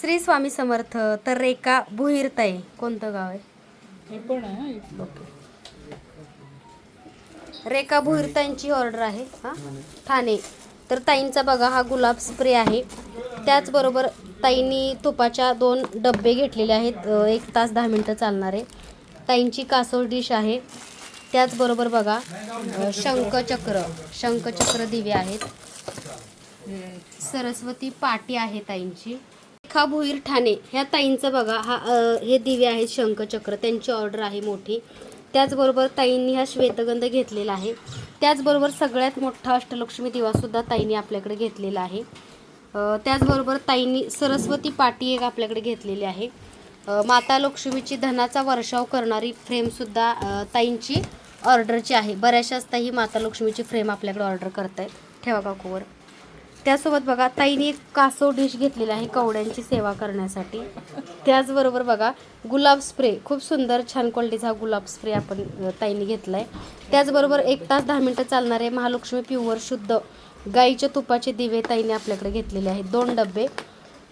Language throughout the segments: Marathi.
श्री स्वामी समर्थ तर रेखा भुईरताई कोणतं गाव आहे? हे पण आहे. इथलं. रेखा भुईरताईंची ऑर्डर आहे हां? ठाणे. तर ताईंचा बघा हा गुलाब स्प्रे आहे. त्याचबरोबर ताईंनी तुपाच्या दोन डब्बे घेतलेले आहेत. अ, एक तास दहा मिनटं चालणारे ताईंची कासव डिश आहे. त्याचबरोबर बघा अ, शंखचक्र शंखचक्र दिवे आहेत. सरस्वती पाटी आहे ताईंची. रेखा भुईर ठाणे ह्या ताईंचं बघा हा हे दिवे आहेत शंखचक्र त्यांची ऑर्डर आहे मोठी. त्याचबरोबर ताईंनी हा श्वेतगंध घेतलेला आहे. त्याचबरोबर सगळ्यात मोठा अष्टलक्ष्मी दिवासुद्धा ताईंनी आपल्याकडे घेतलेला आहे. त्याचबरोबर ताईंनी सरस्वती पाटी एक आपल्याकडे घेतलेली आहे. माता लक्ष्मीची धनाचा वर्षाव करणारी फ्रेमसुद्धा ताईंची ऑर्डरची आहे. बऱ्याचशाच ताई माता लक्ष्मीची फ्रेम आपल्याकडे ऑर्डर करत आहेत ठेवा काकूवर. त्यासोबत बघा ताईने एक कासव डिश घेतलेली आहे कवड्यांची सेवा करण्यासाठी. त्याचबरोबर बघा गुलाब स्प्रे खूप सुंदर छान क्वालिटीचा हा गुलाब स्प्रे आपण ताईने घेतला आहे त्याचबरोबर एक तास दहा मिनटं चालणारे महालक्ष्मी प्युअर शुद्ध गाईच्या तुपाचे दिवे ताईने आपल्याकडे घेतलेले आहेत. दोन डबे.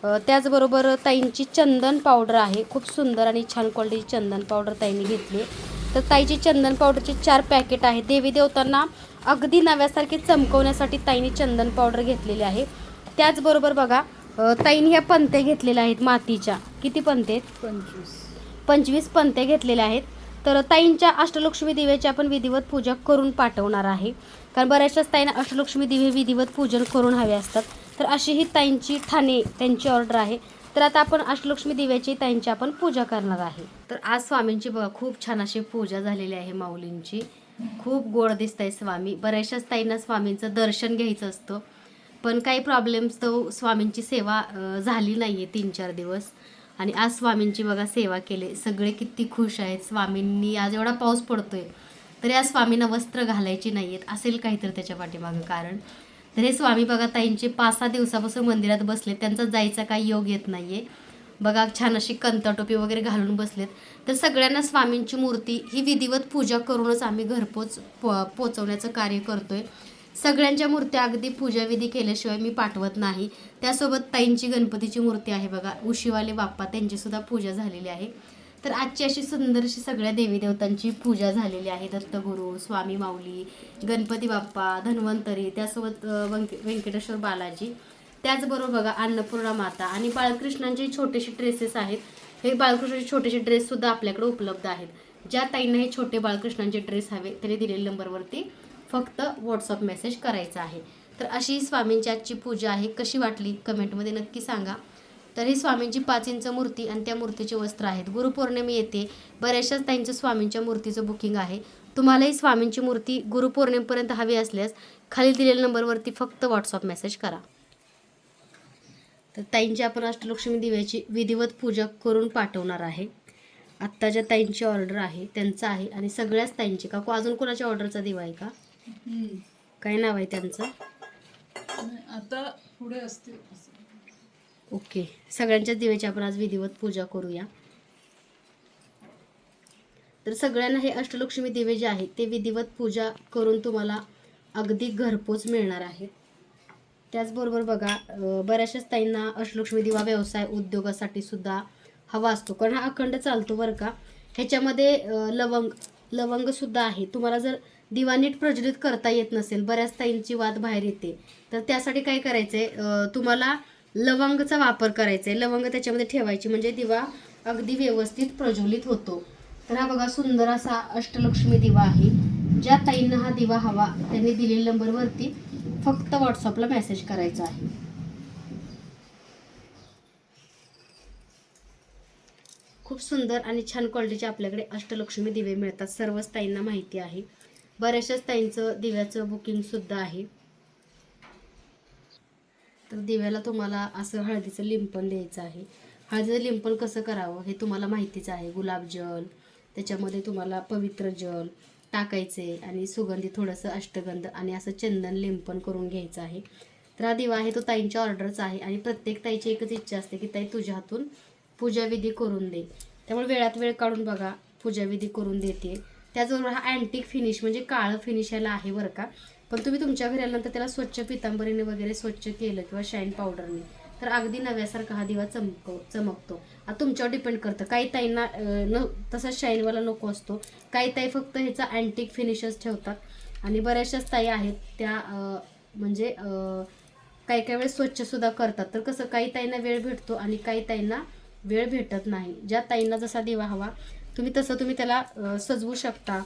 त्याचबरोबर ताईंची चंदन पावडर आहे. खूप सुंदर आणि छान क्वालिटीची चंदन पावडर ताईंनी घेतली तर ताईची चंदन पावडरचे चार पॅकेट आहे देवी देवतांना अगदी नव्यासारखे चमकवण्यासाठी ताईंनी चंदन पावडर घेतलेली आहे. त्याचबरोबर बघा ताईंनी ह्या पंत्या घेतलेल्या आहेत मातीच्या. किती पंते आहेत? पंचवीस. पंचवीस पंत्या घेतलेल्या आहेत. तर ताईंच्या अष्टलक्ष्मी दिव्याची आपण विधिवत पूजा करून पाठवणार आहे. कारण बऱ्याचशाच ताईंना अष्टलक्ष्मी दिवे विधिवत पूजन करून हवे असतात. तर अशी ही ताईंची ठाणे त्यांची ऑर्डर आहे. तर आता आपण अष्टलक्ष्मी दिव्याची ताईंची आपण पूजा करणार आहे. तर आज स्वामींची बघा खूप छान अशी पूजा झालेली आहे माऊलींची. खूप गोड दिसत आहे स्वामी. बऱ्याचशाच ताईंना स्वामींचं दर्शन घ्यायचं असतं. पण काही प्रॉब्लेम्स तो स्वामींची सेवा झाली नाही आहे तीन चार दिवस. आणि आज स्वामींची बघा सेवा केली. सगळे किती खुश आहेत. स्वामींनी आज एवढा पाऊस पडतोय. तरी आज स्वामींना वस्त्र घालायची नाही आहेत असेल काहीतरी त्याच्या पाठीमागं कारण. तर हे स्वामी बघा ताईंचे पाच सहा दिवसापासून मंदिरात बसले त्यांचा जायचा काही योग येत नाही आहे बघा छान अशी कंतटोपी वगैरे घालून बसलेत. तर सगळ्यांना स्वामींची मूर्ती ही विधिवत पूजा करूनच आम्ही घरपोच पो पोचवण्याचं कार्य करतो आहे सगळ्यांच्या मूर्त्या अगदी पूजाविधी केल्याशिवाय मी पाठवत नाही. त्यासोबत ताईंची गणपतीची मूर्ती आहे बघा उशीवाले बाप्पा त्यांचीसुद्धा पूजा झालेली आहे. तर आजची अशी सुंदरशी सगळ्या देवी देवतांची पूजा झालेली आहे. दत्तगुरू स्वामी माऊली गणपती बाप्पा धन्वंतरी त्यासोबत अ, व्यंक व्यंकटेश्वर बालाजी. त्याचबरोबर बघा अन्नपूर्णा माता आणि बाळकृष्णांचे छोटेसे ड्रेसेस आहेत. हे बाळकृष्णाचे छोटेसे ड्रेस सुद्धा आपल्याकडे उपलब्ध आहेत. ज्या ताईंना हे छोटे बाळकृष्णांचे ड्रेस हवे तरी दिलेल्या नंबरवरती फक्त व्हॉट्सअप मेसेज करायचा आहे. तर अशी स्वामींची आजची पूजा आहे. कशी वाटली? कमेंटमध्ये नक्की सांगा. तर ही स्वामींची पाच इंच मूर्ती आणि त्या मूर्तीचे वस्त्र आहेत. गुरुपौर्णिमे येते. बऱ्याचशाच ताईंचं स्वामींच्या मूर्तीचं बुकिंग आहे. तुम्हालाही स्वामींची मूर्ती गुरुपौर्णिमेपर्यंत हवी असल्यास खाली दिलेल्या नंबरवरती फक्त व्हॉट्सअप मेसेज करा. तर ताईंची आपण अष्टलक्ष्मी दिव्याची विधिवत पूजा करून पाठवणार आहे. आत्ता ज्या ताईंची ऑर्डर आहे त्यांचं आहे आणि सगळ्याच ताईंची का? अजून कोणाच्या ऑर्डरचा दिवा आहे का. काय नाव आहे त्यांचं? आता पुढे असतील. ओके. सगळ्यांच्याच दिव्याची आपण आज विधिवत पूजा करूया. तर सगळ्यांना हे अष्टलक्ष्मी दिवे जे आहेत ते विधिवत पूजा करून तुम्हाला अगदी घरपोच मिळणार आहेत त्याचबरोबर बघा बऱ्याचशाच ताईंना अष्टलक्ष्मी दिवा व्यवसाय उद्योगासाठी सुद्धा हवा असतो. कारण हा अखंड चालतो बरं का. ह्याच्यामध्ये लवंग लवंग सुद्धा आहे. तुम्हाला जर दिवा नीट प्रज्वलित करता येत नसेल बऱ्याच ताईंची वाद बाहेर येते तर त्यासाठी काय करायचं आहे तुम्हाला लवंगचा वापर करायचा आहे लवंग त्याच्यामध्ये ठेवायची म्हणजे दिवा अगदी व्यवस्थित प्रज्वलित होतो. तर हा बघा सुंदर असा अष्टलक्ष्मी दिवा आहे. ज्या ताईंना हा दिवा हवा त्यांनी दिलेल्या नंबरवरती फक्त व्हॉट्सअपला मेसेज करायचा आहे. खूप सुंदर आणि छान क्वालिटीचे आपल्याकडे अष्टलक्ष्मी दिवे मिळतात. सर्वच ताईंना माहिती आहे. बऱ्याचशाच ताईंचं दिव्याचं बुकिंग सुद्धा आहे. तर दिव्याला तुम्हाला असं हळदीचं लिंपण द्यायचं आहे. हळदीचं लिंपण कसं करावं हे तुम्हाला माहितीच आहे. गुलाबजल त्याच्यामध्ये तुम्हाला पवित्र जल टाकायचे आणि सुगंधी थोडंसं अष्टगंध आणि असं चंदन लिंपण करून घ्यायचं आहे. तर हा दिवा आहे तो ताईंच्या ऑर्डरचा आहे आणि प्रत्येक ताईची एकच इच्छा असते की ताई तुझ्या हातून पूजाविधी करून दे. त्यामुळे वेळात वेळ काढून बघा पूजाविधी करून देते. त्याचबरोबर हा अँटिक फिनिश म्हणजे काळं फिनिश याला आहे बरं का. पण तुम्ही तुमच्या घरी आल्यानंतर त्याला स्वच्छ पितांबरीने वगैरे स्वच्छ केलं किंवा शाईन पावडरने तर अगदी नव्यासारखा हा दिवा चमक चमकतो. आता तुमच्यावर डिपेंड करतं. काही ताईंना न तसा शाईनवाला नको असतो. काही ताई फक्त ह्याचा अँटिक फिनिशच ठेवतात. आणि बऱ्याचशाच ताई आहेत त्या म्हणजे काही काही वेळेस स्वच्छसुद्धा करतात. तर कसं काही ताईंना वेळ भेटतो आणि काही ताईंना वेळ भेटत नाही. ज्या ताईंना जसा दिवा हवा तुम्ही तसं तुम्ही त्याला सजवू शकता.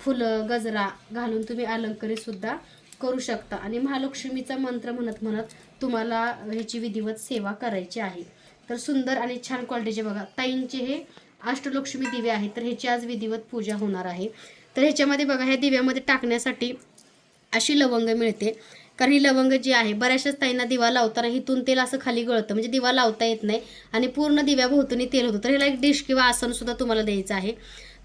फुलं गजरा घालून तुम्ही अलंकरीतसुद्धा करू शकता. आणि महालक्ष्मीचा मंत्र म्हणत म्हणत तुम्हाला ह्याची विधिवत सेवा करायची आहे. तर सुंदर आणि छान क्वालिटीचे बघा ताईंचे हे अष्टलक्ष्मी दिवे आहेत. तर ह्याची आज विधिवत पूजा होणार आहे. तर ह्याच्यामध्ये बघा ह्या दिव्यामध्ये टाकण्यासाठी अशी लवंग मिळते. कारण ही लवंग जी आहे बऱ्याचशाच ताईंना दिवा लावताना हिथून तेल असं खाली गळतं. म्हणजे दिवा लावता येत नाही आणि पूर्ण दिव्याभोवतणी तेल होतं. तर ह्याला एक डिश किंवा आसन सुद्धा तुम्हाला द्यायचं आहे.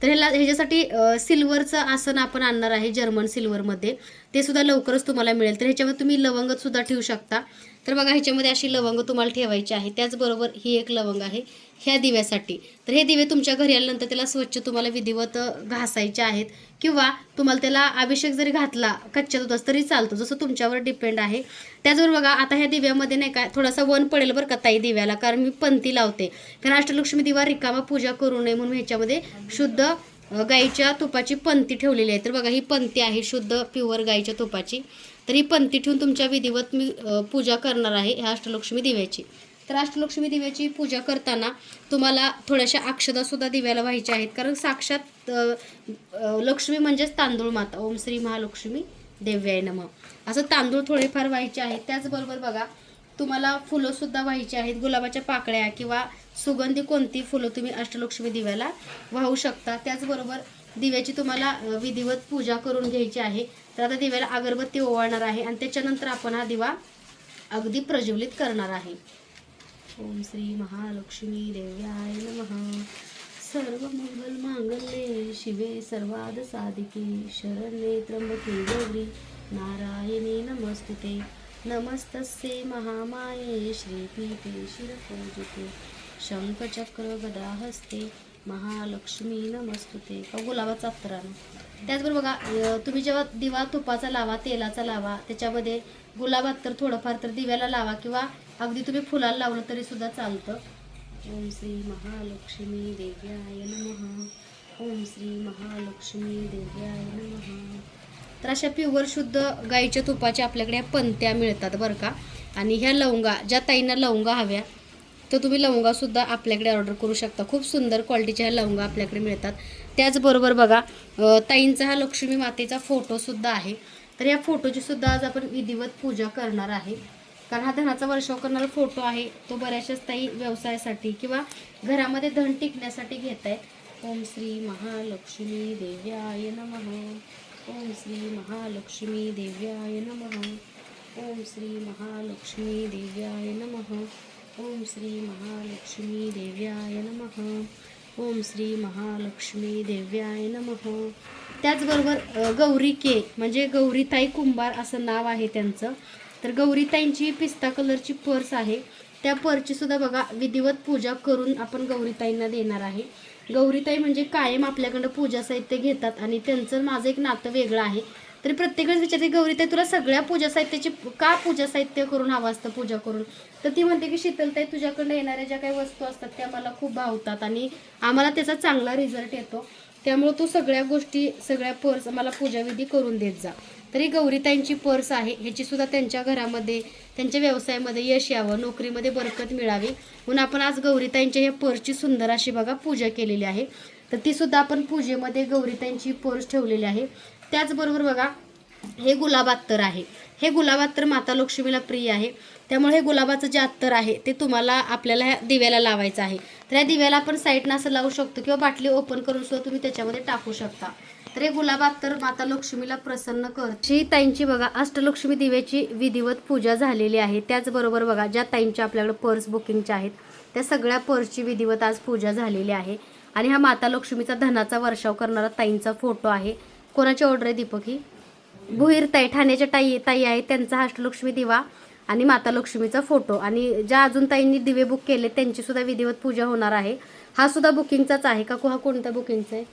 तर ह्याला ह्याच्यासाठी सिल्वरचं आसन आपण आणणार आहे जर्मन सिल्वरमध्ये. ते सुद्धा लवकरच तुम्हाला मिळेल. तर ह्याच्यामध्ये तुम्ही लवंग सुद्धा ठेवू शकता. तर बघा ह्याच्यामध्ये अशी लवंग तुम्हाला ठेवायची आहे. त्याचबरोबर ही एक लवंग आहे. ह्या दिव्यासाठी. तर हे दिवे तुमच्या घरी आल्यानंतर त्याला स्वच्छ तुम्हाला विधिवत घासायचे आहेत. किंवा तुम्हाला त्याला अभिषेक जरी घातला कच्च्या दुधास तरी चालतो जसं तुमच्यावर डिपेंड आहे. त्याचबरोबर बघा आता ह्या दिव्यामध्ये नाही का थोडासा वन पडेल बरं का ताई दिव्याला कारण मी पंथी लावते. कारण अष्टलक्ष्मी दिवा रिकामा पूजा करू नये म्हणून ह्याच्यामध्ये शुद्ध गाईच्या तुपाची पंथी ठेवलेली आहे. तर बघा ही पंथी आहे शुद्ध प्युअर गाईच्या तुपाची. तर ही पंथी ठेवून तुमच्या विधिवत मी पूजा करणार आहे ह्या अष्टलक्ष्मी दिव्याची. तर अष्टलक्ष्मी दिव्याची पूजा करताना तुम्हाला थोड्याशा अक्षदा सुद्धा दिव्याला व्हायच्या आहेत. कारण साक्षात लक्ष्मी म्हणजेच तांदूळ माता. ओम श्री महालक्ष्मी देव्याय नम. असं तांदूळ थोडेफार व्हायचे आहेत. त्याचबरोबर बघा तुम्हाला फुलं सुद्धा व्हायची आहेत. गुलाबाच्या पाकळ्या किंवा सुगंधी कोणती फुलं तुम्ही अष्टलक्ष्मी दिव्याला वाहू शकता. त्याचबरोबर दिव्याची तुम्हाला विधिवत पूजा करून घ्यायची आहे. तर आता दिव्याला अगरबत्ती ओवाळणार आहे आणि त्याच्यानंतर आपण हा दिवा अगदी प्रज्वलित करणार आहे. ओम श्री महालक्ष्मी देव्याय नम. सर्व मंगल मांगल्ये शिवे सर्वाद साधिके शरण्ये त्र्यंबके गौरी नारायणी नमस्तुते. नमस्तस्ये महामाये श्रीपीठे शिरपूजिते. शंखचक्र गदाहस्ते महालक्ष्मी नमस्तुते. का गुलाबाचा अप्तरानं. त्याचबरोबर बघा तुम्ही जेव्हा दिवा तुपाचा लावा तेलाचा लावा त्याच्यामध्ये गुलाबात तर थोडंफार तर दिव्याला लावा किंवा अगदी तुम्ही फुलाला लावलं तरी सुद्धा चालतं. ओम श्री महालक्ष्मी देव्याय नमः. ओम श्री महालक्ष्मी देव्याय नमः. तर अशा प्युअर शुद्ध गाईच्या तुपाच्या आपल्याकडे पंत्या मिळतात बरं का. आणि ह्या लवंगा ज्या ताईंना लवंगा हव्या तर तुम्ही लवंगासुद्धा आपल्याकडे ऑर्डर करू शकता. खूप सुंदर क्वालिटीच्या ह्या लवंगा आपल्याकडे मिळतात. त्याचबरोबर बघा ताईंचा हा लक्ष्मी मातेचा फोटोसुद्धा आहे. तर या फोटोची सुद्धा आज आपण विधिवत पूजा करणार आहे. कारण हा धनाचा वर्षाव करणारा फोटो आहे तो बऱ्याचशाच ताई व्यवसायासाठी किंवा घरामध्ये धन टिकण्यासाठी घेत आहेत ओम श्री महालक्ष्मी देव्याय नम. ओम श्री महालक्ष्मी देव्याय नम. ओम श्री महालक्ष्मी देव्याय नमः. ओम श्री महालक्ष्मी देव्याय नम. ओम श्री महालक्ष्मी देव्याय नमः. त्याचबरोबर गौरी के म्हणजे गौरीताई कुंभार असं नाव आहे त्यांचं. तर गौरीताईंची पिस्ता कलरची पर्स आहे. त्या पर्सची सुद्धा बघा विधिवत पूजा करून आपण गौरीताईंना देणार आहे. गौरीताई म्हणजे कायम आपल्याकडं पूजा साहित्य घेतात आणि त्यांचं माझं एक नातं वेगळं आहे. तरी प्रत्येकच विचारते गौरीताई तुला सगळ्या पूजा साहित्याची का पूजा साहित्य करून हवं असतं पूजा करून? तर ती म्हणते की शीतलताई तुझ्याकडनं येणाऱ्या ज्या काही वस्तू असतात त्या मला खूप भावतात आणि आम्हाला त्याचा चांगला रिझल्ट येतो. त्यामुळे तू सगळ्या गोष्टी सगळ्या पर्स मला पूजाविधी करून देत जा. तरी गौरीताईंची पर्स आहे ह्याची सुद्धा त्यांच्या घरामध्ये त्यांच्या व्यवसायामध्ये यश यावं नोकरीमध्ये बरकत मिळावी. म्हणून आपण आज गौरीताईंच्या या पर्सची सुंदर अशी बघा पूजा केलेली आहे. तर ती सुद्धा आपण पूजेमध्ये गौरीताईंची पर्स ठेवलेली आहे. त्याचबरोबर बघा हे गुलाब अत्तर आहे. हे गुलाब अत्तर माता लक्ष्मीला प्रिय आहे. त्यामुळे हे गुलाबाचं जे अत्तर आहे ते तुम्हाला आपल्याला ह्या दिव्याला लावायचं आहे. तर या दिव्याला आपण साईडनं असं लावू शकतो किंवा बाटली ओपन करून सुद्धा तुम्ही त्याच्यामध्ये टाकू शकता. तर हे तर माता लक्ष्मीला प्रसन्न कर. श्री ताईंची बघा अष्टलक्ष्मी दिव्याची विधिवत पूजा झालेली आहे. त्याचबरोबर बघा ज्या ताईंच्या आपल्याकडे पर्स बुकिंगच्या आहेत त्या सगळ्या पर्सची विधिवत आज पूजा झालेली आहे. आणि हा माता लक्ष्मीचा धनाचा वर्षाव करणारा ताईंचा फोटो आहे. कोणाची ऑर्डर आहे दीपक ही? भुईर ताई ठाण्याच्या ताई ताई आहेत त्यांचा अष्टलक्ष्मी दिवा आणि माता लक्ष्मीचा फोटो. आणि ज्या अजून ताईंनी दिवे बुक केले त्यांची सुद्धा विधिवत पूजा होणार आहे. हा सुद्धा बुकिंगचाच आहे का? हा कोणत्या बुकिंगचा आहे?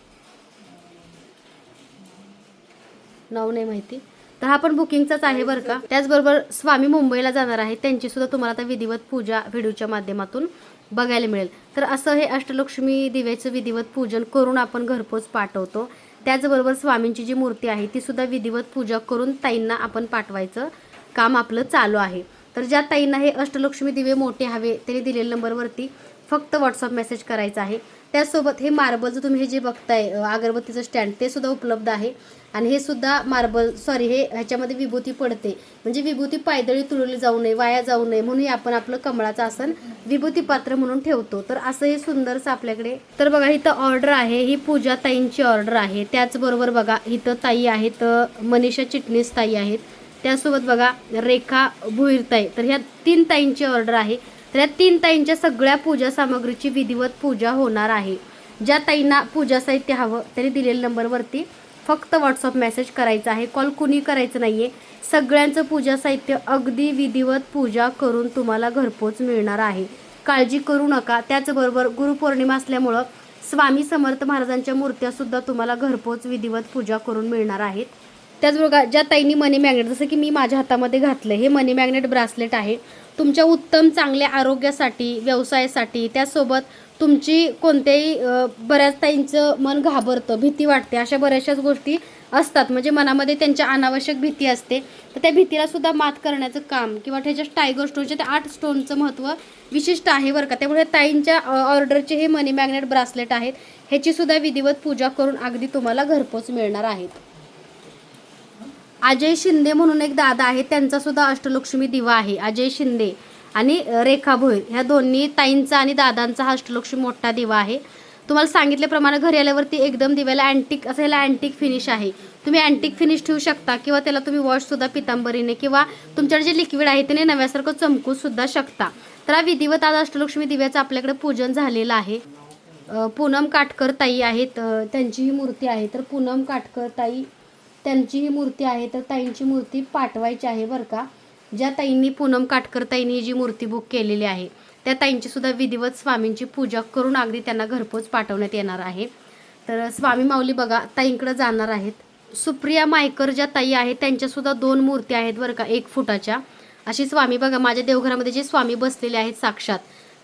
नाव नाही माहिती. तर हा पण बुकिंगचाच आहे बरं का. त्याचबरोबर स्वामी मुंबईला जाणार आहे. त्यांची सुद्धा तुम्हाला आता विधिवत पूजा व्हिडिओच्या माध्यमातून बघायला मिळेल. तर असं हे अष्टलक्ष्मी दिव्याचं विधिवत पूजन करून आपण घरपोच पाठवतो. त्याचबरोबर स्वामींची जी मूर्ती आहे ती सुद्धा विधिवत पूजा करून ताईंना आपण पाठवायचं काम आपलं चालू आहे. तर ज्या ताईंना हे अष्टलक्ष्मी दिवे मोठे हवे त्यांनी दिलेल्या नंबरवरती फक्त व्हॉट्सअप मेसेज करायचा आहे. त्यासोबत हे मार्बलचं तुम्ही हे जे बघताय अगरबत्तीचं स्टँड ते सुद्धा उपलब्ध आहे. आणि हे सुद्धा मार्बल सॉरी हे ह्याच्यामध्ये विभूती पडते. म्हणजे विभूती पायदळी तुळली जाऊ नये वाया जाऊ नये म्हणून आपण आपलं कमळाचं आसन विभूती पात्र म्हणून ठेवतो. तर असं हे सुंदरच आपल्याकडे तर बघा इथं ऑर्डर आहे ही पूजा ताईंची ऑर्डर आहे. त्याचबरोबर बघा इथं ताई आहेत मनीषा चिटणीस ताई आहेत. त्यासोबत बघा रेखा भुईरताई. तर ह्या तीन ताईंची ऑर्डर आहे. तर या तीन ताईंच्या सगळ्या पूजा सामग्रीची विधिवत पूजा होणार आहे. ज्या ताईंना पूजा साहित्य हवं त्यांनी दिलेल्या नंबरवरती फक्त व्हॉट्सअप मेसेज करायचा आहे. कॉल कुणी करायचं नाही आहे सगळ्यांचं पूजा साहित्य अगदी विधिवत पूजा करून तुम्हाला घरपोच मिळणार आहे. काळजी करू नका. त्याचबरोबर गुरुपौर्णिमा असल्यामुळं स्वामी समर्थ महाराजांच्या मूर्त्यासुद्धा तुम्हाला घरपोच विधिवत पूजा करून मिळणार आहेत. त्याचबरोबर ज्या ताईंनी मनी मॅग्नेट जसं की मी माझ्या हातामध्ये घातलं हे मनी मॅग्नेट ब्रासलेट आहे. तुमच्या उत्तम चांगल्या आरोग्यासाठी व्यवसायासाठी त्यासोबत तुमची कोणत्याही बऱ्याच ताईंचं मन घाबरतं भीती वाटते. अशा बऱ्याचशाच गोष्टी असतात. म्हणजे मनामध्ये त्यांच्या अनावश्यक भीती असते. तर त्या भीतीला सुद्धा मात करण्याचं काम किंवा त्याच्या टायगर स्टोनच्या म्हणजे त्या आठ स्टोनचं महत्त्व विशिष्ट आहे बरं का. त्यामुळे ताईंच्या ऑर्डरचे हे मनी मॅग्नेट ब्रासलेट आहेत. ह्याची सुद्धा विधिवत पूजा करून अगदी तुम्हाला घरपोच मिळणार आहेत अजय शिंदे म्हणून एक दादा आहे त्यांचा सुद्धा अष्टलक्ष्मी दिवा आहे. अजय शिंदे आणि रेखा भोईर. ह्या दोन्ही ताईंचा आणि दादांचा हा अष्टलक्ष्मी मोठा दिवा आहे. तुम्हाला सांगितल्याप्रमाणे घरी आल्यावरती एकदम दिव्याला अँटिक असं ह्याला अँटिक फिनिश आहे. तुम्ही अँटिक फिनिश ठेवू शकता किंवा त्याला तुम्ही वॉशसुद्धा पितांबरीने किंवा तुमच्याकडे जे लिक्विड आहे त्याने नव्यासारखं चमकू सुद्धा शकता. तर हा विधिवत आज अष्टलक्ष्मी दिव्याचं आपल्याकडे पूजन झालेलं आहे. पूनम काटकर ताई आहेत त्यांची ही मूर्ती आहे. तर पूनम काटकर ताई त्यांची ही मूर्ती आहे तर ताईंची मूर्ती पाठवायची आहे बरं का. ज्या ताईंनी पूनम काटकर ताईंनी ही जी मूर्ती बुक केलेली आहे त्या ताईंची सुद्धा विधिवत स्वामींची पूजा करून अगदी त्यांना घरपोच पाठवण्यात येणार आहे. तर स्वामी माऊली बघा ताईंकडे जाणार आहेत. सुप्रिया मायकर ज्या ताई आहेत त्यांच्यासुद्धा दोन मूर्ती आहेत बरं का एक फुटाच्या. अशी स्वामी बघा माझ्या देवघरामध्ये जे स्वामी बसलेले आहेत साक्षात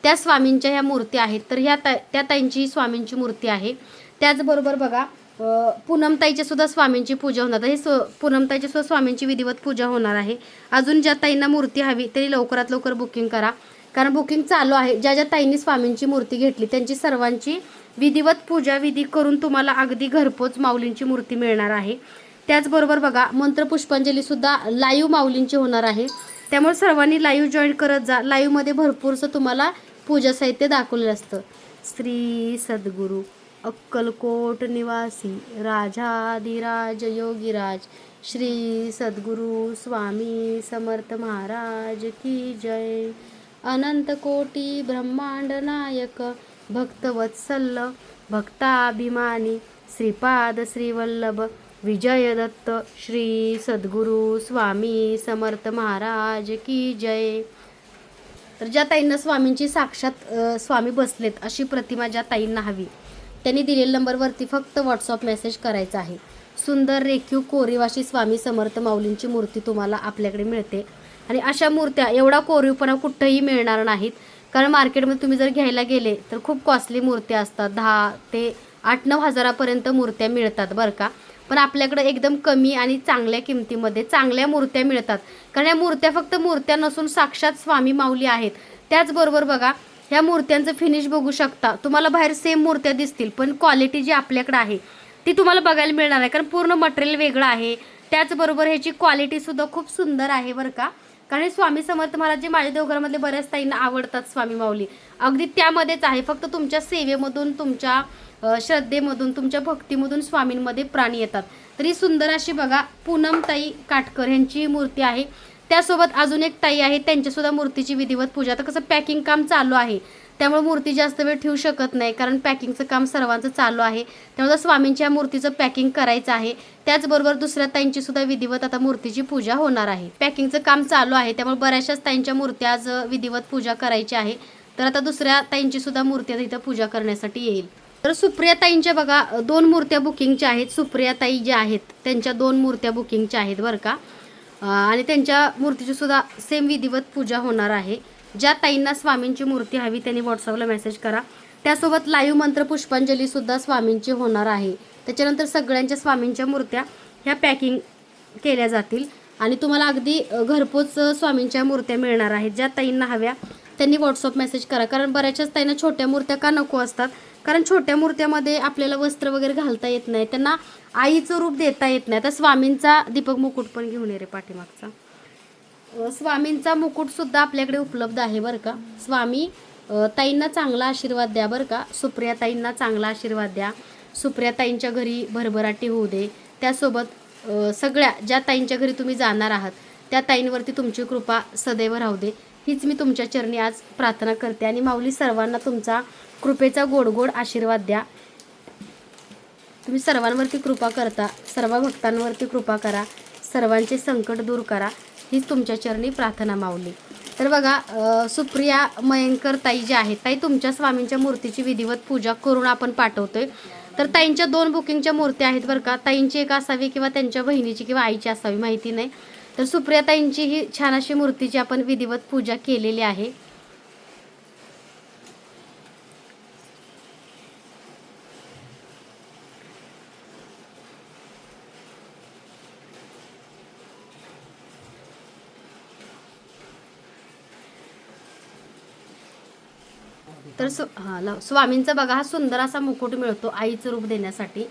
त्या स्वामींच्या ह्या मूर्ती आहेत. तर ह्या ता त्या ताईंची स्वामींची मूर्ती आहे. त्याचबरोबर बघा पूनमताईच्या सुद्धा स्वामींची पूजा होणार आहे. स्व पूनमताईच्या सुद्धा स्वामींची विधिवत पूजा होणार आहे. अजून ज्या ताईंना मूर्ती हवी तरी लवकरात लवकर बुकिंग करा. कारण बुकिंग चालू आहे. ज्या ज्या ताईंनी स्वामींची मूर्ती घेतली त्यांची सर्वांची विधिवत पूजा विधी करून तुम्हाला अगदी घरपोच माऊलींची मूर्ती मिळणार आहे. त्याचबरोबर बघा मंत्रपुष्पांजलीसुद्धा लाईव्ह माऊलींची होणार आहे. त्यामुळे सर्वांनी लाईव्ह जॉईन करत जा. लाईव्हमध्ये भरपूरसं तुम्हाला पूजा साहित्य दाखवलेलं असतं. श्री सद्गुरू. अक्कलकोट निवासी राजाधिराज योगीराज श्री सद्गुरू स्वामी समर्थ महाराज की जय. अनंत कोटी ब्रह्मांड नायक भक्तवत्सल भक्ताभिमानी श्रीपाद श्रीवल्लभ विजयदत्त श्री सद्गुरू स्वामी समर्थ महाराज की जय. तर ज्या ताईंना स्वामींची साक्षात स्वामी बसलेत अशी प्रतिमा ज्या ताईंना हवी. त्यांनी दिलेल्या नंबरवरती फक्त व्हॉट्सअप मेसेज करायचा आहे. सुंदर रेखीव कोरीवाशी स्वामी समर्थ माऊलींची मूर्ती तुम्हाला आपल्याकडे मिळते. आणि अशा मूर्त्या एवढा कोरीवपणा कुठंही मिळणार नाहीत. कारण मार्केटमध्ये तुम्ही जर घ्यायला गेले तर खूप कॉस्टली मूर्त्या असतात. दहा ते आठ नऊ हजारापर्यंत मूर्त्या मिळतात बरं का. पण आपल्याकडे एकदम कमी आणि चांगल्या किमतीमध्ये चांगल्या मूर्त्या मिळतात. कारण या मूर्त्या फक्त मूर्त्या नसून साक्षात स्वामी माऊली आहेत. त्याचबरोबर बघा ह्या मूर्त्यांचं फिनिश बघू शकता. तुम्हाला बाहेर सेम मूर्त्या दिसतील पण क्वालिटी जी आपल्याकडे आहे ती तुम्हाला बघायला मिळणार आहे कारण पूर्ण मटेरियल वेगळं आहे. त्याचबरोबर ह्याची क्वालिटीसुद्धा खूप सुंदर आहे बरं का. कारण हे स्वामी समर्थ महाराज जे माझ्या देवघरामधले बऱ्याच ताईंना आवडतात स्वामी माऊली. अगदी त्यामध्येच आहे. फक्त तुमच्या सेवेमधून तुमच्या श्रद्धेमधून तुमच्या भक्तीमधून स्वामींमध्ये प्राणी येतात. तरी सुंदर अशी बघा पूनमताई काटकर यांची मूर्ती आहे. त्यासोबत अजून एक ताई आहे त्यांच्यासुद्धा मूर्तीची विधिवत पूजा. आता कसं पॅकिंग काम चालू आहे त्यामुळे मूर्ती जास्त वेळ ठेवू शकत नाही कारण पॅकिंगचं काम सर्वांचं चालू आहे. त्यामुळे स्वामींच्या मूर्तीचं पॅकिंग करायचं आहे. त्याचबरोबर दुसऱ्या ताईंची सुद्धा विधिवत आता मूर्तीची पूजा होणार आहे. पॅकिंगचं काम चालू आहे त्यामुळे बऱ्याचशाच ताईंच्या मूर्त्या आज विधिवत पूजा करायची आहे. तर आता दुसऱ्या ताईंची सुद्धा मूर्ती इथं पूजा करण्यासाठी येईल. तर सुप्रियाताईंच्या बघा दोन मूर्त्या बुकिंगच्या आहेत. सुप्रिया ताई ज्या आहेत त्यांच्या दोन मूर्त्या बुकिंगच्या आहेत बरं का. आणि त्यांच्या मूर्तीची सुद्धा सेम विधिवत पूजा होणार आहे. ज्या ताईंना स्वामींची मूर्ती हवी त्यांनी व्हॉट्सअपला मेसेज करा. त्यासोबत लाईव्ह मंत्र पुष्पांजली सुद्धा स्वामींची होणार आहे. त्याच्यानंतर सगळ्यांच्या स्वामींच्या मूर्त्या ह्या पॅकिंग केल्या जातील. आणि तुम्हाला अगदी घरपोच स्वामींच्या मूर्त्या मिळणार आहेत. ज्या ताईंना हव्या त्यांनी व्हॉट्सअप मेसेज करा. कारण बऱ्याचशाच ताईंना छोट्या मूर्त्या का नको असतात? कारण छोट्या मूर्त्यामध्ये आपल्याला वस्त्र वगैरे घालता येत नाही. त्यांना आईचं रूप देता येत नाही. आता स्वामींचा दीपक मुकुट पण घेऊन ये रे पाठीमागचा. स्वामींचा मुकुट सुद्धा आपल्याकडे उपलब्ध आहे बरं का? स्वामी ताईंना चांगला आशीर्वाद द्या बरं का? सुप्रिया ताईंना चांगला आशीर्वाद द्या. सुप्रिया ताईंच्या घरी भरभराटी होऊ दे. त्यासोबत सगळ्या ज्या ताईंच्या घरी तुम्ही जाणार आहात त्या ताईंवरती तुमची कृपा सदैव राहू दे. हीच मी तुमच्या चरणी आज प्रार्थना करते आणि माऊली सर्वांना तुमचा कृपेचा गोड गोड आशीर्वाद द्या. तुम्ही सर्वांवरती कृपा करता सर्व भक्तांवरती कृपा करा सर्वांचे संकट दूर करा हीच तुमच्या चरणी प्रार्थना माऊली. तर बघा सुप्रिया मयंकर ताई ज्या आहेत ताई तुमच्या स्वामींच्या मूर्तीची विधिवत पूजा करून आपण पाठवतोय. तर ताईंच्या दोन बुकिंगच्या मूर्त्या आहेत बरं का. ताईंची एक असावी किंवा त्यांच्या बहिणीची किंवा आईची असावी माहिती नाही. तर सुप्रियाताईंची ही छान अशी मूर्तीची आपण विधिवत पूजा केलेली आहे. तर सु हां स्वामींचा बघा हा सुंदर असा मुकुट मिळतो आईचं रूप देण्यासाठी.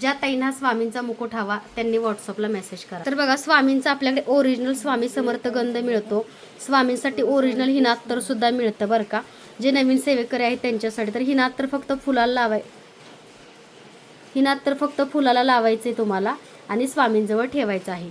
ज्या ताईंना स्वामींचा मुकुट हवा त्यांनी व्हॉट्सअपला मेसेज करा. तर बघा स्वामींचा आपल्याकडे ओरिजिनल स्वामी समर्थ गंध मिळतो. स्वामींसाठी ओरिजिनल हिनात्तर सुद्धा मिळतं बरं का. जे नवीन सेवेकरी आहेत त्यांच्यासाठी तर हिनात्तर फक्त फुलाला लावाय हिनात्तर फक्त फुलाला लावायचे तुम्हाला आणि स्वामींजवळ ठेवायचं आहे.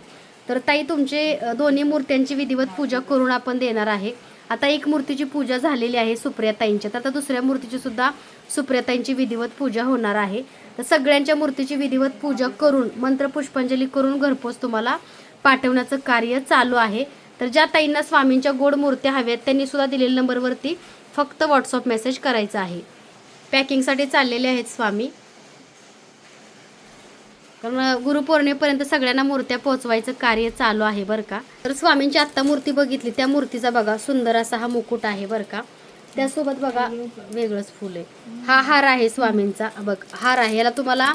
तर ताई तुमचे दोन्ही मूर्त्यांची विधिवत पूजा करून आपण देणार आहे. आता एक मूर्तीची पूजा झालेली आहे सुप्रियाताईंच्या तर आता दुसऱ्या मूर्तीची सुद्धा सुप्रियाताईंची विधिवत पूजा होणार आहे. सगळ्यांच्या मूर्तीची विधिवत पूजा करून मंत्र पुष्पांजली करून घरपोच तुम्हाला पाठवण्याचं कार्य चालू आहे. तर ज्या ताईंना स्वामींच्या गोड मूर्त्या हव्यात त्यांनी सुद्धा दिलेल्या नंबरवरती फक्त व्हॉट्सअप मेसेज करायचा आहे. पॅकिंगसाठी चाललेले आहेत स्वामी. कारण गुरुपौर्णिमेपर्यंत सगळ्यांना मूर्त्या पोहोचवायचं कार्य चालू आहे बरं का? तर स्वामींची आत्ता मूर्ती बघितली त्या मूर्तीचा बघा सुंदर असा हा मुकुट आहे बरं का? त्यासोबत बघा वेगळंच फुल आहे. हा हार आहे स्वामींचा. बघ हार आहे. याला तुम्हाला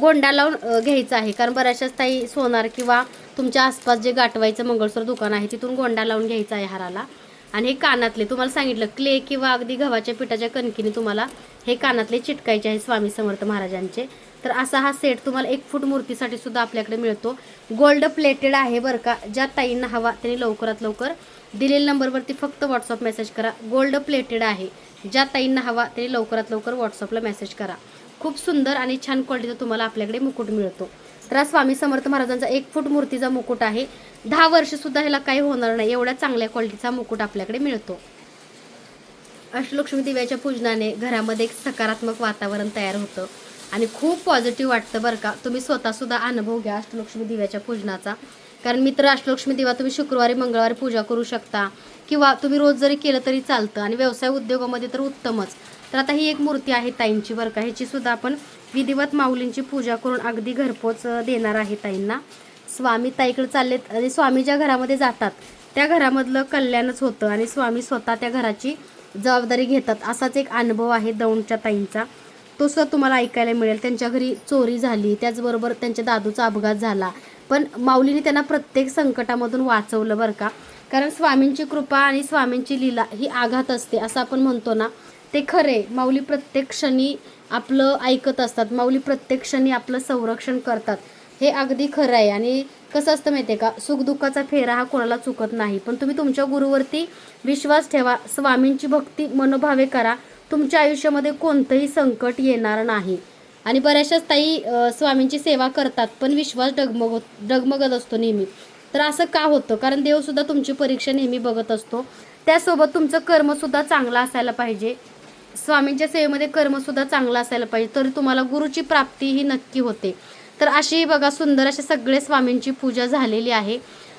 गोंडा लावून घ्यायचा आहे. कारण बऱ्याचशाच ताई सोनार किंवा तुमच्या आसपास जे गाठवायचं मंगळसूत्र दुकान आहे तिथून गोंडा लावून घ्यायचा आहे हाराला. आणि हे कानातले तुम्हाला सांगितलं क्ले किंवा अगदी गव्हाच्या पिठाच्या कणकीने तुम्हाला हे कानातले चिटकायचे आहे स्वामी समर्थ महाराजांचे. तर असा हा सेट तुम्हाला एक फूट मूर्तीसाठी सुद्धा आपल्याकडे मिळतो. गोल्ड प्लेटेड आहे बरं का? ज्या ताईंना हवा त्यांनी लवकरात लवकर दिलेल्या नंबरवरती फक्त व्हॉट्सअप मेसेज करा. गोल्ड प्लेटेड आहे. ज्या ताईंना हवा त्यांनी लवकरात लवकर व्हॉट्सअपला मेसेज करा. खूप सुंदर आणि छान क्वालिटीचा तुम्हाला आपल्याकडे मुकुट मिळतो. तर हा स्वामी समर्थ महाराजांचा एक फूट मूर्तीचा मुकुट आहे. दहा वर्षसुद्धा ह्याला काही होणार नाही. एवढ्या चांगल्या क्वालिटीचा मुकुट आपल्याकडे मिळतो. अष्टलक्ष्मी दिव्याच्या पूजनाने घरामध्ये एक सकारात्मक वातावरण तयार होतं. आणि खूप पॉझिटिव्ह वाटतं बरं का. तुम्ही स्वतःसुद्धा अनुभव घ्या अष्टलक्ष्मी दिव्याच्या पूजनाचा. कारण मित्र अष्टलक्ष्मी दिवा तुम्ही शुक्रवारी मंगळवारी पूजा करू शकता. किंवा तुम्ही रोज जरी केलं तरी चालतं आणि व्यवसाय उद्योगामध्ये तर उत्तमच. तर आता ही एक मूर्ती आहे ताईंची बरं का. ह्याचीसुद्धा आपण विधिवत माऊलींची पूजा करून अगदी घरपोच देणार आहे ताईंना. स्वामी ताईकडे चाललेत. आणि स्वामी ज्या घरामध्ये जातात त्या घरामधलं कल्याणच होतं. आणि स्वामी स्वतः त्या घराची जबाबदारी घेतात. असाच एक अनुभव आहे दौंडच्या ताईंचा. तो सुद्धा तुम्हाला ऐकायला मिळेल. त्यांच्या घरी चोरी झाली त्याचबरोबर त्यांच्या दादूचा अपघात झाला. पण माऊलीने त्यांना प्रत्येक संकटामधून वाचवलं बरं का. कारण स्वामींची कृपा आणि स्वामींची लीला ही आघात असते असं आपण म्हणतो ना. ते खरे. माऊली प्रत्येक क्षणी आपलं ऐकत असतात. माऊली प्रत्येक क्षणी आपलं संरक्षण करतात. हे अगदी खरं आहे. आणि कसं असतं माहिती आहे का? सुखदुःखाचा फेरा हा कोणाला चुकत नाही. पण तुम्ही तुमच्या गुरुवरती विश्वास ठेवा. स्वामींची भक्ती मनोभावे करा. तुमच्या आयुष्यामध्ये कोणतंही संकट येणार नाही. आणि बऱ्याचशाच ताई स्वामींची सेवा करतात पण विश्वास डगमग डगमगत असतो नेहमी. तर असं का होतं? कारण देवसुद्धा तुमची परीक्षा नेहमी बघत असतो. त्यासोबत तुमचं कर्मसुद्धा चांगलं असायला पाहिजे. स्वामींच्या सेवेमध्ये कर्मसुद्धा चांगलं असायला पाहिजे तर तुम्हाला गुरुची प्राप्ती ही नक्की होते. तर अशी बघा सुंदर असे सगळे स्वामींची पूजा झालेली आहे.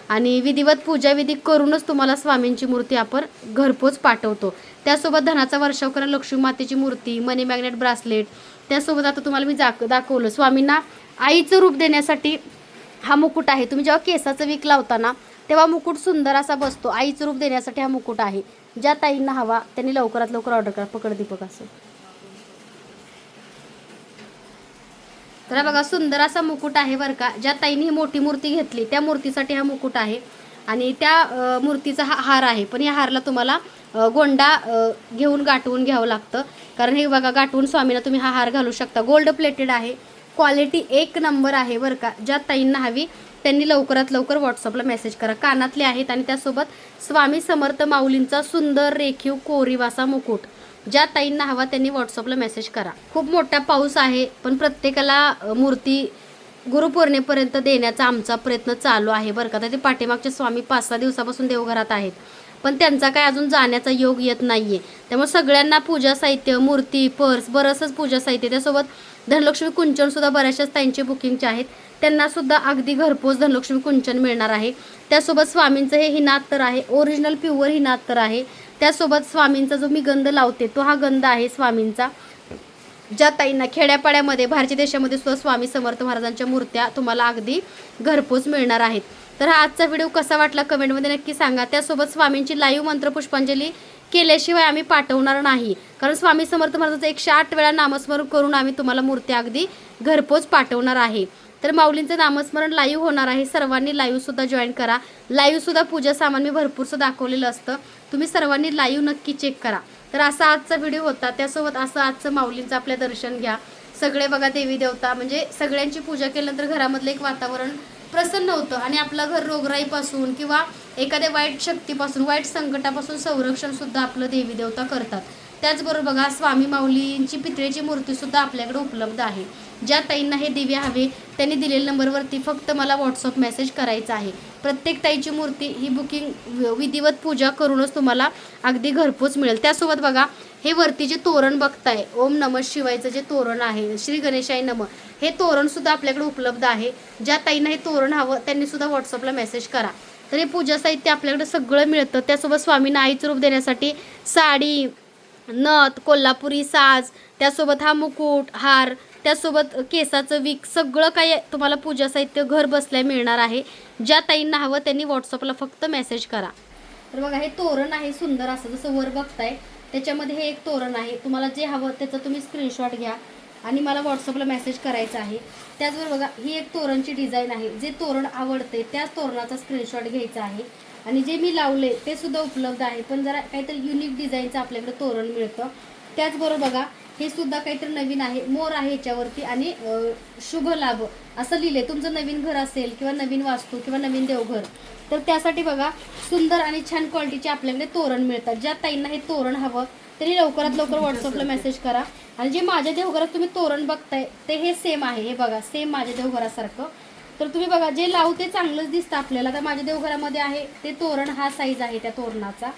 आणि विधिवत पूजा विधी करूनच तुम्हाला स्वामींची मूर्ती आपण घरपोच पाठवतो. त्यासोबत धनाचा वर्षाव करा लक्ष्मी मातेची मूर्ती मनी मॅग्नेट ब्रासलेट त्यासोबत आता तुम्हाला मी दाख दाखवलं. स्वामींना आईचं रूप देण्यासाठी हा मुकुट आहे. तुम्ही जेव्हा केसाचं वीक लावताना तेव्हा मुकुट सुंदर असा बसतो. आईचं रूप देण्यासाठी हा मुकुट आहे. ज्या ताईंना हवा त्यांनी लवकरात लवकर ऑर्डर करा. पकड दीपक असं. तर बघा सुंदर असा मुकुट आहे बरं का. ज्या ताईने ही मोठी मूर्ती घेतली त्या मूर्तीसाठी हा मुकुट आहे. आणि त्या मूर्तीचा हा हार आहे. पण या हारला तुम्हाला गोंडा घेऊन गाठवून घ्यावं लागतं. कारण हे बघा गाठवून स्वामीला तुम्ही हा हार घालू शकता. गोल्ड प्लेटेड आहे. क्वालिटी एक नंबर आहे बरं का. ज्या ताईंना हवी त्यांनी लवकरात लवकर व्हॉट्सअपला मेसेज करा. कानातले आहेत आणि त्यासोबत स्वामी समर्थ माऊलींचा सुंदर रेखीव कोरीवासा मुकुट. ज्या ताईंना हवा त्यांनी व्हॉट्सअपला मेसेज करा. खूप मोठा पाऊस आहे पण प्रत्येकाला मूर्ती गुरुपौर्णिमेपर्यंत देण्याचा आमचा प्रयत्न चालू आहे बरं का. तर ते पाठीमागचे स्वामी पाच सहा दिवसापासून देवघरात आहेत. पण त्यांचा काय अजून जाण्याचा योग येत नाही आहे त्यामुळे सगळ्यांना पूजा साहित्य मूर्ती पर्स बरंचसंच पूजा साहित्य त्यासोबत धनलक्ष्मी कुंचनसुद्धा बऱ्याचशाच ताईंचे बुकिंगचे आहेत. त्यांनासुद्धा अगदी घरपोच धनलक्ष्मी कुंचन मिळणार आहे. त्यासोबत स्वामींचं हे हिनात्तर आहे. ओरिजिनल प्युअर हिनात्तर आहे. त्यासोबत स्वामींचा जो मी गंध लावते तो हा गंध आहे स्वामींचा. ज्या ताईंना खेड्यापाड्यामध्ये भारतीय देशामध्ये सुद्धा स्वामी समर्थ महाराजांच्या मूर्त्या तुम्हाला अगदी घरपोच मिळणार आहेत. तर हा आजचा व्हिडिओ कसा वाटला कमेंटमध्ये नक्की सांगा. त्यासोबत स्वामींची लाईव्ह मंत्र पुष्पांजली केल्याशिवाय आम्ही पाठवणार नाही. कारण स्वामी समर्थ महाराजांचं एकशे आठ वेळा नामस्मरण करून आम्ही तुम्हाला मूर्त्या अगदी घरपोच पाठवणार आहे. तर माऊलींचं नामस्मरण लाईव्ह होणार आहे. सर्वांनी लाईव्हसुद्धा जॉईन करा. लाईव्हसुद्धा पूजा सामान मी भरपूरसं दाखवलेलं असतं. तुम्ही सर्वांनी लाईव्ह नक्की चेक करा. तर असा आजचा व्हिडिओ होता. त्यासोबत असं आजचं माऊलींचं आपलं दर्शन घ्या. सगळे बघा देवी देवता. म्हणजे सगळ्यांची पूजा केल्यानंतर घरामधलं एक वातावरण प्रसन्न होतं. आणि आपलं घर रोगराईपासून किंवा एखाद्या वाईट शक्तीपासून वाईट संकटापासून संरक्षणसुद्धा आपलं देवी देवता करतात. त्याचबरोबर बघा स्वामी माऊलींची पितळेची मूर्तीसुद्धा आपल्याकडे उपलब्ध आहे. ज्या ताईंना हे दिवे हवे त्यांनी दिलेल्या नंबरवरती फक्त मला व्हॉट्सअप मेसेज करायचा आहे. प्रत्येक ताईची मूर्ती ही बुकिंग विधिवत पूजा करूनच तुम्हाला अगदी घरपोच मिळेल. त्यासोबत बघा हे वरती जे तोरण बघताय ओम नम शिवायचं जे तोरण आहे श्री गणेशाय नम हे तोरण सुद्धा आपल्याकडे उपलब्ध आहे. ज्या ताईंना हे तोरण हवं त्यांनी सुद्धा व्हॉट्सअपला मेसेज करा. तर हे पूजा साहित्य आपल्याकडे सगळं मिळतं. त्यासोबत स्वामींना आईचं रूप देण्यासाठी साडी नथ कोल्हापुरी साज त्यासोबत हा मुकुट हार त्यासोबत केसाचं वीक सगळं काही तुम्हाला पूजा साहित्य घर बसल्या मिळणार आहे. ज्या ताईंना हवं त्यांनी व्हॉट्सअपला फक्त मेसेज करा. तर बघा हे तोरण आहे सुंदर असं जसं वर बघताय त्याच्यामध्ये हे एक तोरण आहे. तुम्हाला जे हवं त्याचं तुम्ही स्क्रीनशॉट घ्या आणि मला व्हॉट्सअपला मेसेज करायचा आहे. त्याचबरोबर बघा ही एक तोरणची डिझाईन आहे. जे तोरण आवडते त्याच तोरणाचा स्क्रीनशॉट घ्यायचा आहे. आणि जे मी लावले ते सुद्धा उपलब्ध आहे. पण जरा काहीतरी युनिक डिझाईनचं आपल्याकडे तोरण मिळतं. त्याचबरोबर बघा हे सुद्धा काहीतरी नवीन आहे मोर आहे याच्यावरती आणि शुभ लाभ. असं लिहिलंय तुमचं नवीन घर असेल किंवा नवीन वास्तू किंवा नवीन देवघर तर त्यासाठी बघा सुंदर आणि छान क्वालिटीचे आपल्याकडे तोरण मिळतात. ज्या ताईंना हे तोरण हवं तरी लवकरात लवकर व्हॉट्सअपला मेसेज करा. आणि जे माझ्या देवघरात तुम्ही तोरण बघताय ते हे सेम आहे. हे बघा सेम माझ्या देवघरासारखं. तर तुम्ही बघा जे लावू ते चांगलंच दिसतं आपल्याला. तर माझ्या देवघरामध्ये आहे ते तोरण हा साईज आहे त्या तोरणाचा.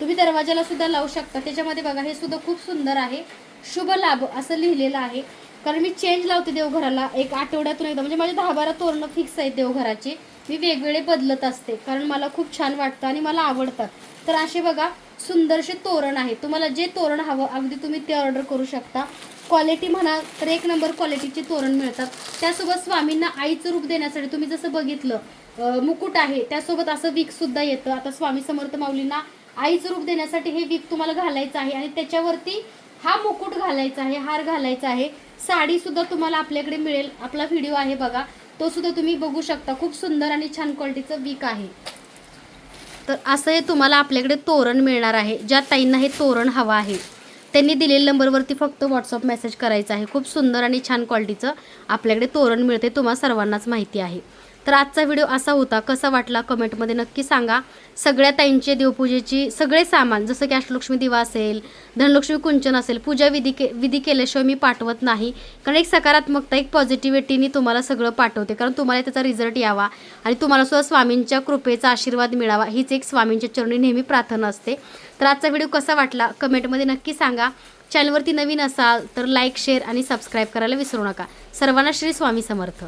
तुम्ही दरवाजाला सुद्धा लावू शकता. त्याच्यामध्ये बघा हे सुद्धा खूप सुंदर आहे. शुभ लाभ असं लिहिलेलं आहे. कारण मी चेंज लावते देवघराला एक आठवड्यातून एकदा. म्हणजे माझे दहा बारा तोरणं फिक्स आहेत देवघराचे. मी वेगवेगळे बदलत असते. कारण मला खूप छान वाटतं आणि मला आवडतात. तर असे बघा सुंदरसे तोरण आहे. तुम्हाला जे तोरण हवं अगदी तुम्ही ते ऑर्डर करू शकता. क्वालिटी म्हणा तर एक नंबर क्वालिटीचे तोरण मिळतात. त्यासोबत स्वामींना आईचं रूप देण्यासाठी तुम्ही जसं बघितलं मुकुट आहे. त्यासोबत असं वीकसुद्धा येतं. आता स्वामी समर्थ माऊलींना आईचं रूप देण्यासाठी हे विक तुम्हाला घालायचं आहे. आणि त्याच्यावरती हा मुकुट घालायचा आहे हार घालायचा आहे. साडी सुद्धा तुम्हाला आपल्याकडे मिळेल. आपला व्हिडिओ आहे बघा. तो सुद्धा तुम्ही बघू शकता. खूप सुंदर आणि छान क्वालिटीचं वीक आहे. तर असं हे तुम्हाला आपल्याकडे तोरण मिळणार आहे. ज्या ताईंना हे तोरण हवं आहे. त्यांनी दिलेल्या नंबरवरती फक्त व्हॉट्सअप मेसेज करायचा आहे. खूप सुंदर आणि छान क्वालिटीचं आपल्याकडे तोरण मिळते तुम्हाला सर्वांनाच माहिती आहे. तर आजचा व्हिडिओ असा होता. कसा वाटला कमेंटमध्ये नक्की सांगा. सगळ्या ताईंचे देवपूजेची सगळे सामान जसं की अष्टलक्ष्मी दिवा असेल धनलक्ष्मी कुंचन असेल पूजा विधी के विधी केल्याशिवाय मी पाठवत नाही. कारण एक सकारात्मकता एक पॉझिटिव्हिटीनी तुम्हाला सगळं पाठवते. कारण तुम्हाला त्याचा रिझल्ट यावा आणि तुम्हाला सुद्धा स्वामींच्या कृपेचा आशीर्वाद मिळावा हीच एक स्वामींच्या चरणी नेहमी प्रार्थना असते. तर आजचा व्हिडिओ कसा वाटला कमेंटमध्ये नक्की सांगा. चॅनलवरती नवीन असाल तर लाईक शेअर आणि सबस्क्राईब करायला विसरू नका. सर्वांना श्री स्वामी समर्थ.